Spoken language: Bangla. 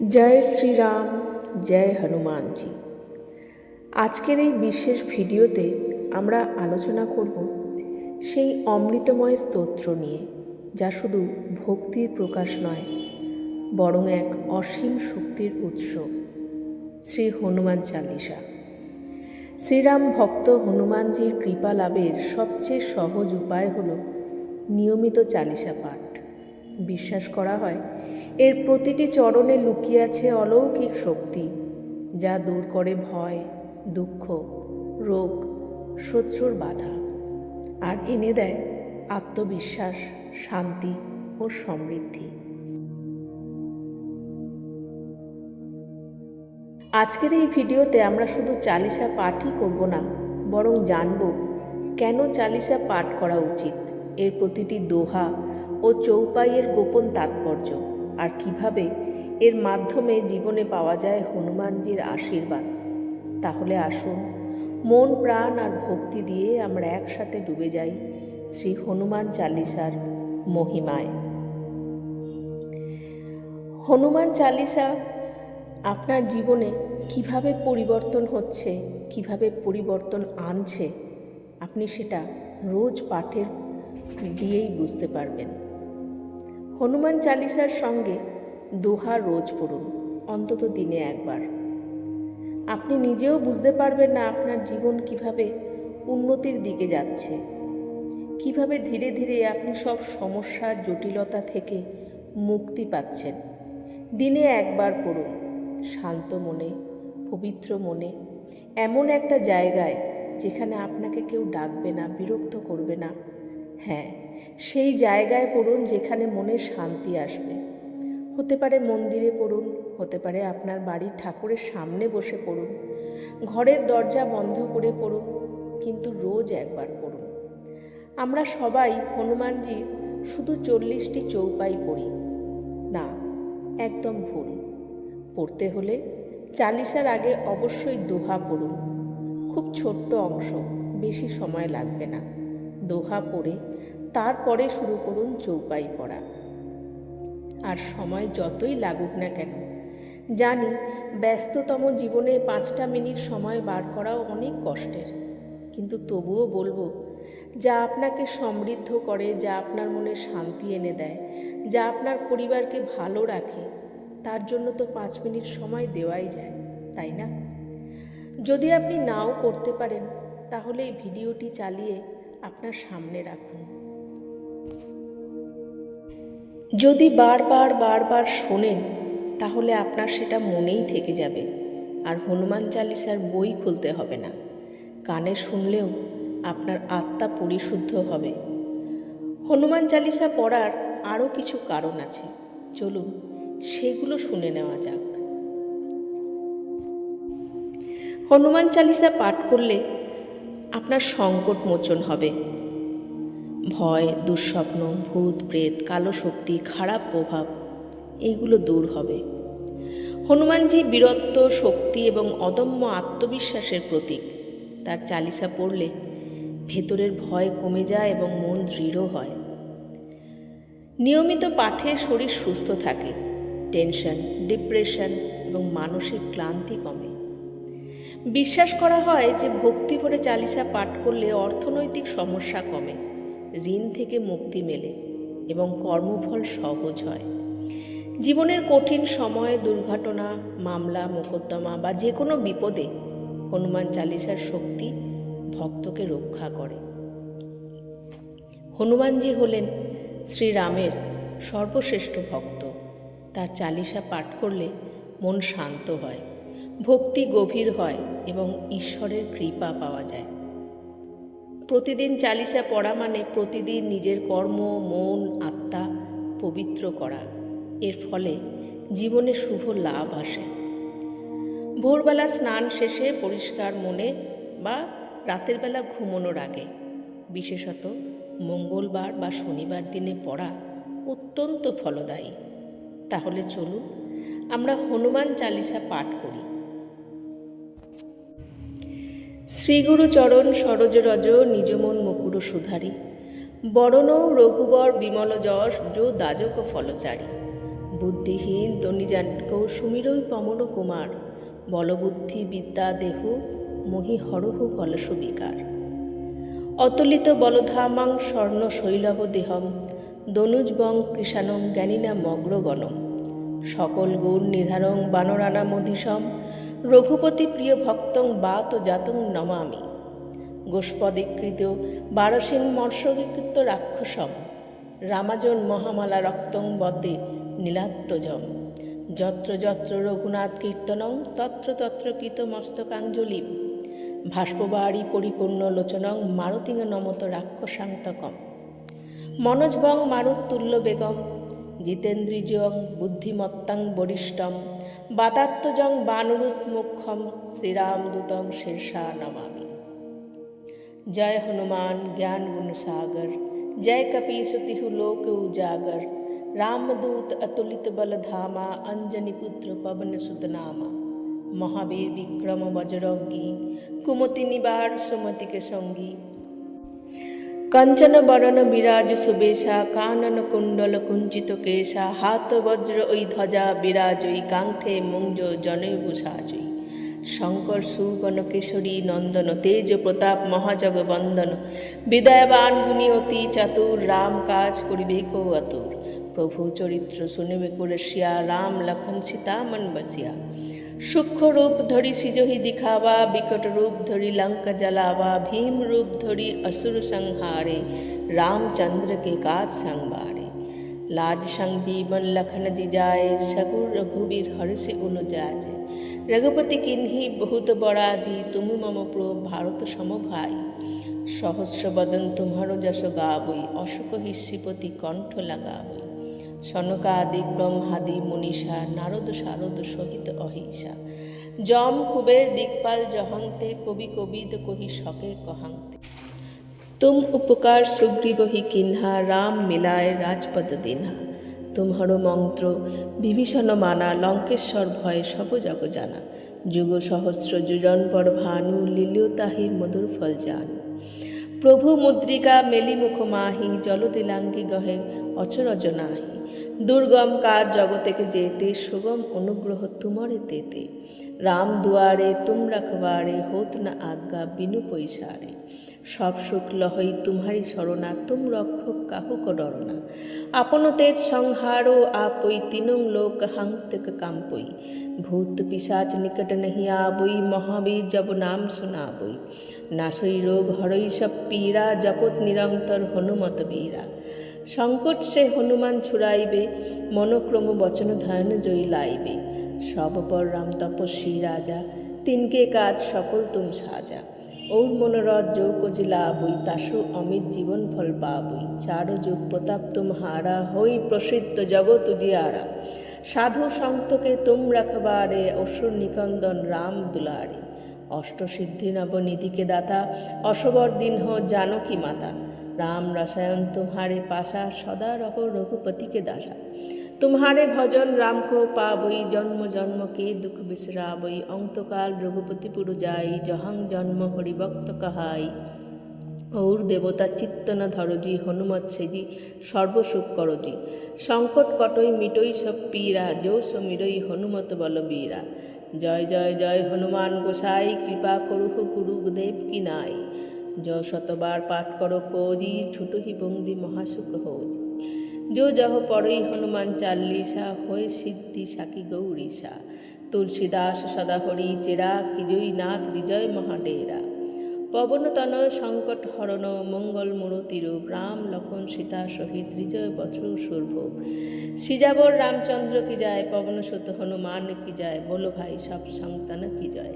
জয় শ্রীরাম, জয় হনুমানজি। আজকের এই বিশেষ ভিডিওতে আমরা আলোচনা করব সেই অমৃতময় স্তোত্র নিয়ে, যা শুধু ভক্তির প্রকাশ নয়, বরং এক অসীম শক্তির উৎস, শ্রী হনুমান চালিসা। শ্রীরাম ভক্ত হনুমানজির কৃপা লাভের সবচেয়ে সহজ উপায় হল নিয়মিত চালিসা পাঠ। বিশ্বাস করা হয়। এর প্রতিটি চরণে লুকিয়ে আছে অলৌকিক শক্তি, যা দূর করে ভয়, দুঃখ, রোগ, শত্রুর বাধা, আর এনে দেয় আত্মবিশ্বাস, শান্তি ও সমৃদ্ধি। আজকের এই ভিডিওতে আমরা শুধু চালিসা পাঠই করব না, বরং জানব কেন চালিসা পাঠ করা উচিত। এর প্রতিটি দোহা ও চৌপাইয়ের গোপন তাৎপর্য, আর কীভাবে এর মাধ্যমে জীবনে পাওয়া যায় হনুমানজির আশীর্বাদ। তাহলে আসুন, মন, প্রাণ আর ভক্তি দিয়ে আমরা একসাথে ডুবে যাই শ্রী হনুমান চালিসার মহিমায়। হনুমান চালিসা, আপনার জীবনে কীভাবে পরিবর্তন হচ্ছে, কীভাবে পরিবর্তন আনছে, আপনি সেটা রোজ পাঠের দিয়েই বুঝতে পারবেন। হনুমান চালিসার সঙ্গে দোহা রোজ পড়ুন, অন্তত দিনে একবার। আপনি নিজেও বুঝতে পারবেন না আপনার জীবন কীভাবে উন্নতির দিকে যাচ্ছে। কীভাবে ধীরে ধীরে আপনি সব সমস্যা, জটিলতা থেকে মুক্তি পাচ্ছেন। দিনে একবার পড়ুন, শান্ত মনে, পবিত্র মনে। এমন একটা জায়গায় যেখানে আপনাকে কেউ ডাকবে না, বিরক্ত করবে না। হ্যাঁ সেই জায়গায় পড়ুন যেখানে মনে শান্তি আসবে। হতে পারে মন্দিরে পড়ুন, হতে পারে আপনার বাড়ির ঠাকুরের সামনে বসে পড়ুন, ঘরের দরজা বন্ধ করে পড়ুন, কিন্তু রোজ একবার পড়ুন। আমরা সবাই হনুমানজির শুধু চল্লিশটি চৌপাই পড়ি। না, একদম ভুল। পড়তে হলে চালিশার আগে অবশ্যই দোহা পড়ুন। খুব ছোট্ট অংশ, বেশি সময় লাগবে না। দোহা পড়ে তারপরে শুরু করুন চৌপাই পড়া। আর সময় যতই লাগুক না কেন, জানি ব্যস্ততম জীবনে পাঁচটা মিনিট সময় বার করাও অনেক কষ্টের। কিন্তু তবুও বলব, যা আপনাকে সমৃদ্ধ করে, যা আপনার মনে শান্তি এনে দেয়, যা আপনার পরিবারকে ভালো রাখে, তার জন্য তো পাঁচ মিনিট সময় দেওয়াই যায়, তাই না? যদি আপনি নাও করতে পারেন, তাহলে এই ভিডিওটি চালিয়ে আপনার সামনে রাখুন। যদি বারবার বারবার শোনেন, তাহলে আপনার সেটা মনেই থেকে যাবে। আর হনুমান চালিসার বই খুলতে হবে না। কানে শুনলেও আপনার আত্মা পরিশুদ্ধ হবে। হনুমান চালিসা পড়ার আরও কিছু কারণ আছে। চলুন, সেগুলো শুনে নেওয়া যাক। হনুমান চালিসা পাঠ করলে আপনার সংকট মোচন হবে। ভয়, দুঃস্বপ্ন, ভূত, প্রেত, কালো শক্তি, খারাপ প্রভাব, এইগুলো দূর হবে। হনুমানজি বীরত্ব, শক্তি এবং অদম্য আত্মবিশ্বাসের প্রতীক। তার চালিসা পড়লে ভেতরের ভয় কমে যায় এবং মন দৃঢ় হয়। নিয়মিত পাঠে শরীর সুস্থ থাকে। টেনশন, ডিপ্রেশন এবং মানসিক ক্লান্তি কমে। বিশ্বাস করা হয় যে ভক্তি ভরে চালিসা পাঠ করলে অর্থনৈতিক সমস্যা কমে, ঋণ থেকে মুক্তি মেলে এবং কর্মফল সহজ হয়। জীবনের কঠিন সময় দুর্ঘটনা, মামলা, মোকদ্দমা বা যে কোনো বিপদে হনুমান চালিসার শক্তি ভক্তকে রক্ষা করে। হনুমানজি হলেন শ্রীরামের সর্বশ্রেষ্ঠ ভক্ত। তার চালিসা পাঠ করলে মন শান্ত হয়। ভক্তি গভীর হয় এবং ঈশ্বরের কৃপা পাওয়া যায়। প্রতিদিন চালিসা পড়া মানে প্রতিদিন নিজের কর্ম, মন, আত্মা পবিত্র করা। এর ফলে জীবনে শুভ লাভ আসে। ভোরবেলা স্নান শেষে পরিষ্কার মনে বা রাতের বেলা ঘুমানোর আগে, বিশেষত মঙ্গলবার বা শনিবার দিনে পড়া অত্যন্ত ফলদায়ী। তাহলে চলুন, আমরা হনুমান চালিসা পাঠ করি। শ্রীগুরু চরণ সরোজ রজ নিজমন মুকুর সুধারী। বরণ রঘুবর বিমল যশ যো দাজক ফলচারী। বুদ্ধিহীন তনিজানক সুমিরই পমন কুমার। বলবুদ্ধি বিদ্যা দেহ মহি হরহ কলস বিকার। অতুলিত বলধামাং স্বর্ণ শৈলভ দেহম। দনুজবং কৃষাণং জ্ঞানীনা মগ্রগণম সকল গুণ নিধারং বানরানা মধিসম রঘুপতি প্রিয় ভক্তং বাত জাতং নমামি। গোষ্পদীকৃত বারসীন মর্ষকীকৃত রাক্ষসম। রামাজন মহামালা রক্তং বদে নীলাত্মজম। যত্র যত্র রঘুনাথ কীর্তনং, তত্র তত্র কৃত মস্তকাঞ্জলিম ভাস্পবাড়ি পরিপূর্ণ লোচনং, মারুতিং নমত রাক্ষসান্তকম। মনোজবং মারুত্তুল্য বেগম। জিতেন্দ্রিজং বুদ্ধিমত্তাং বরিষ্ঠম। বাতাত্মজং বানরুৎমুখম শ্রীরাম দূতং শীর্ষা নমামি। জয় হনুমান, জ্ঞান গুণ সাগর, জয় কপিসতিহু লোক উজাগর, রামদূত অতুলিত বলধামা অঞ্জনি পুত্র পবন সুতনামা মহাবীর বিক্রম বজরঙ্গী, কুমতি নিবার সুমতিকে সঙ্গী কঞ্চন বরণ বিরাজ সুবেশা কানন কুণ্ডল কুঞ্চিত কেশা হাত বজ্র ওই ধ্বজা বিরাজই কাঙ্থে মুঞ্জ জনৈবু সাজই শঙ্কর সুবন কেশরী নন্দন তেজ প্রতাপ মহাজগ বন্দন বিদয়বান গুণী অতি চাতুর, রাম কাজ করিবে কো আতুর। প্রভু চরিত্র শুনিবে কুরসিয়া রাম লখন সীতা মন বসিয়া। সূক্ষ্ম রূপ ধরি সিজহি দিখাবা বিকট রূপ ধরি লঙ্কা জলাবা ভীম রূপ ধরি অসুর সংহারে, রামচন্দ্রকে কাজ সংবারে। লাজ সংদীবন লখন জিজায়, সগুর রঘুবীর হর্ষে উন যায় রঘুপতি কিন্হি, বহুত বড়া জি তুমি মম প্রো ভারত সম ভাই সহস্র বদন তোমারও যশ গাবই, অশোক হিসিপতি কণ্ঠ লাগাবই। সনকা আদি ব্রহ্মাদি মনীষা নারদ শারদ সহিত অহিংসা। যম কুবের দিকপাল জহংতে কবি কবিত কহি শকে কহাংতে তুম উপকার সুগ্রীবহি কিন্হা, রাম মিলায় রাজপদ দিনহা। তুমহর মন্ত্র, বিভীষণ মানা, লঙ্কেশ্বর ভয়ে সব জগ জানা। যুগ সহস্র, যুজন পর ভানু, লীলিও তাহি মধুর ফল জানু। প্রভু মুদ্রিকা মেলি মুখ মাহি জলদিলাঙ্গি গহে, অচরজ নাহি। দুর্গম কাজ জগতেকে যেতে, সুগম অনুগ্রহ তুমরে তেতে। রাম দুয়ারে তুম রখবারে, হোত না আজ্ঞা বিনু পৈসারে সব সুখ লহই তুমহারি শরণা, তুম রক্ষক কাহুক ডরনা আপন তেজ সংহারো, আপই তিনং লোক হাংতক কাম্পই। ভূত পিসাচ নিকট নহি আবই, মহাবীর জব নাম শুনাবই। নাসই রোগ হরই সব পীড়া, জপত নিরন্তর হনুমত বীরা সংকট সে হনুমান ছুড়াইবে, মনোক্রম বচন ধ্যান জয়ী লাইবে। সবপর রাম তপস্বী রাজা, তিনকে কাজ সকল তুম সাজা। ওর মনোরথ যৌ কজিলা বই তাসু অমিত জীবন ফল পাবই চার যুগ প্রতাপ তুম হারা হই প্রসিদ্ধ জগৎ উজিয়ারা সাধু সন্তকে তুম রাখবারে, অসুর নিকন্দন রাম দুলারে। অষ্টসিদ্ধি নবনীতিকে দাতা অশবর দিন হ জানকী মাতা। রাম রসায়ন তুমারে পাশা, সদা রহ রঘুপতিকে দাসা। तुम्हारे भजन राम को पावई जन्म जन्म के दुख बिसरावई अंतकाल रघुपति पुर जाई जहं जन्म हरिभक्त कहाई और দেবতা চিত্ত না ধরজি হনুমত সেজি সর্বসুখ করজি সংকট কটই মিটই সব পীরা যো সমীরই হনুমত বল বীরা জয় জয় জয় হনুমান গোসাই কৃপা করুহ গুরুদেব কি নাই जो शतबार पाठ करो कोजी छुटु ही बंदी महासुख होजी जो जह पढ़ई हनुमान चालीसा होय सिद्धि साकी गौरीसा तुलसीदास सदाहरि চেরা কিজয়ী নাথ হৃদয় মহাডেরা পবনতন সংকট হরণ মঙ্গল মূরতিরূপ রাম লক্ষণ সীতা সহিত হৃদয় বছর সূর্ভ সিজাবর রামচন্দ্র কি যায় পবন সুত হনুমান কি যায় বলো ভাই সব সন্তান কি যায়